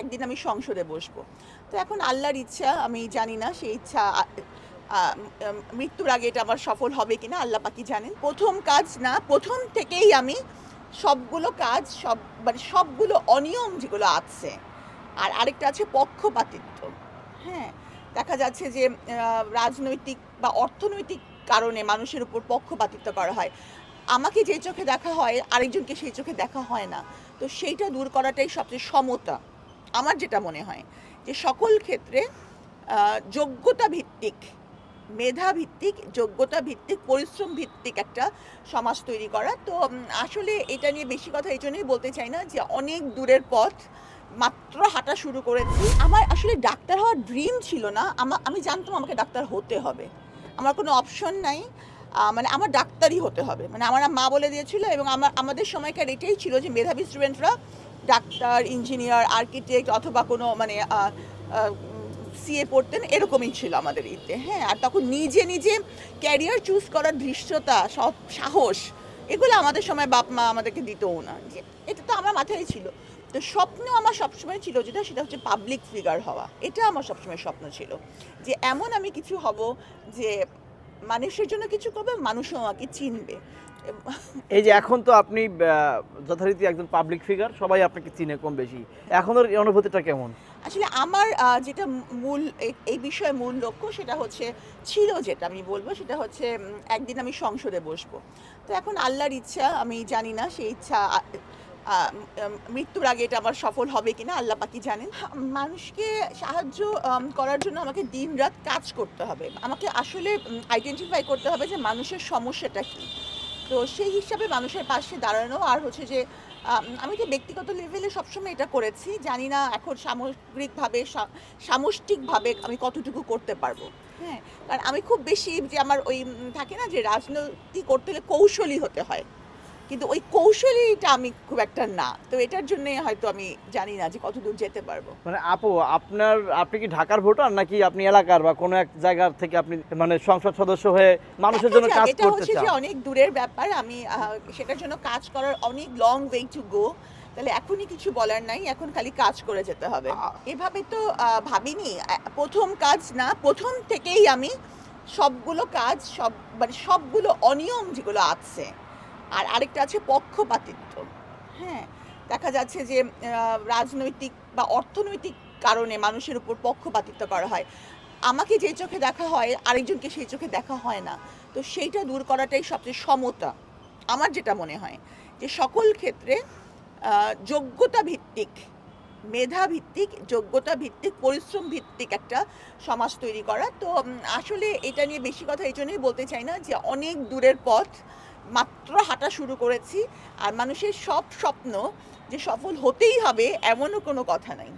একদিন আমি সংসদে বসবো। তো এখন আল্লাহর ইচ্ছা, আমি জানি না সেই ইচ্ছা মৃত্যুর আগে এটা আমার সফল হবে কিনা, আল্লাহ পাকি জানেন। প্রথম কাজ না, প্রথম থেকেই আমি সবগুলো কাজ, সব মানে সবগুলো অনিয়ম যেগুলো আছে, আর আরেকটা আছে পক্ষপাতিত্ব। হ্যাঁ দেখা যাচ্ছে যে রাজনৈতিক বা অর্থনৈতিক কারণে মানুষের উপর পক্ষপাতিত্ব করা হয়। আমাকে যে চোখে দেখা হয়, আরেকজনকে সেই চোখে দেখা হয় না। তো সেইটা দূর করাটাই সবচেয়ে সমতা। আমার যেটা মনে হয় যে সকল ক্ষেত্রে যোগ্যতা ভিত্তিক, মেধা ভিত্তিক, যোগ্যতা ভিত্তিক, পরিশ্রম ভিত্তিক একটা সমাজ তৈরি করা। তো আসলে এটা নিয়ে বেশি কথা এই জন্যই বলতে চাই না যে অনেক দূরের পথ মাত্র হাঁটা শুরু করেছি। আমার আসলে ডাক্তার হওয়ার ড্রিম ছিল না। আমা- জানতাম আমাকে ডাক্তার হতে হবে। আমার কোনো অপশন নাই। মানে আমার ডাক্তারই হতে হবে। মানে আমার মা বলে দিয়েছিল এবং আমার আমাদের সময়কার এটাই ছিল যে মেধাবী স্টুডেন্টরা ডাক্তার ইঞ্জিনিয়ার আর্কিটেক্ট অথবা কোনো মানে সিএ পড়তেন এরকমই ছিল আমাদের ইতে। হ্যাঁ আর তখন নিজে নিজে ক্যারিয়ার চুজ করার ধৃষ্টতা সব সাহস, এগুলো আমাদের সময় বাপ, মা আমাদেরকে দিতও না। যে এটা তো আমার মাথায় ছিল। তো স্বপ্ন আমার সবসময় ছিল যেটা, সেটা হচ্ছে পাবলিক ফিগার হওয়া। এটা আমার সবসময় স্বপ্ন ছিল। যে এমন আমি কিছু হব যে মানুষের জন্য কিছু করবে মানুষও আমাকে চিনবে। এই যে এখন তো আপনি যথারীতি একজন পাবলিক ফিগার সবাই আপনাকে চিনে কম বেশি। এখনের অনুভূতিটা কেমন? আসলে আমার যেটা মূল এই- বিষয়ে মূল লক্ষ্য সেটা হচ্ছে ছিল যেটা আমি বলব সেটা হচ্ছে একদিন আমি সংসদে বসবো। তো এখন আল্লাহর ইচ্ছা আমি জানি না সেই ইচ্ছা মৃত্যুর আগে এটা আমার সফল হবে কিনা আল্লাহ পাকি জানেন? মানুষকে সাহায্য করার জন্য আমাকে দিন রাত কাজ করতে হবে। আমাকে আসলে আইডেন্টিফাই করতে হবে যে মানুষের সমস্যাটা কী। তো সেই হিসাবে মানুষের পাশে দাঁড়ানো আর হচ্ছে যে আমি তো ব্যক্তিগত লেভেলে সবসময় এটা করেছি। জানি না এখন সামগ্রিকভাবে সামষ্টিকভাবে আমি কতটুকু করতে পারব। হ্যাঁ কারণ আমি খুব বেশি যে আমার ওই থাকে না যে রাজনীতি করতে হলে কৌশলী হতে হয়। কিন্তু ওই কৌশলীটা আমি খুব একটা না। তো এটার জন্যে হয়তো আমি জানি না যে কতদূর যেতে পারব। মানে আপু আপনার আপনি কি ঢাকার ভোটার নাকি আপনি এলাকার বা কোনো এক জায়গার থেকে আপনি মানে সংসদ সদস্য হয়ে মানুষের জন্য কাজ এটা করতে হচ্ছে যে অনেক দূরের ব্যাপার। আমি আহ, সেটার জন্য কাজ করার অনেক লং ওয়ে টু গো তাহলে এখনই কিছু বলার নাই এখন খালি কাজ করে যেতে হবে। এভাবে তো আহ, ভাবিনি। আহ, প্রথম কাজ না প্রথম থেকেই আমি সবগুলো কাজ সব মানে সবগুলো অনিয়ম যেগুলো আছে আর আরেকটা আছে পক্ষপাতিত্ব। হ্যাঁ দেখা যাচ্ছে যে রাজনৈতিক বা অর্থনৈতিক কারণে মানুষের উপর পক্ষপাতিত্ব করা হয়। আমাকে যে চোখে দেখা হয়, আরেকজনকে সেই চোখে দেখা হয় না। তো সেইটা দূর করাটাই সবচেয়ে সমতা, আমার যেটা মনে হয়। যে সকল ক্ষেত্রে যোগ্যতা ভিত্তিক, মেধা ভিত্তিক, যোগ্যতা ভিত্তিক, পরিশ্রম ভিত্তিক একটা সমাজ তৈরি করা। তো আসলে এটা নিয়ে বেশি কথা এই জন্যই বলতে চাই না যে অনেক দূরের পথ মাত্র হাঁটা শুরু করেছি আর মানুষের সব স্বপ্ন যে সফল হতেই হবে, এমনও কোনো কথা নাই।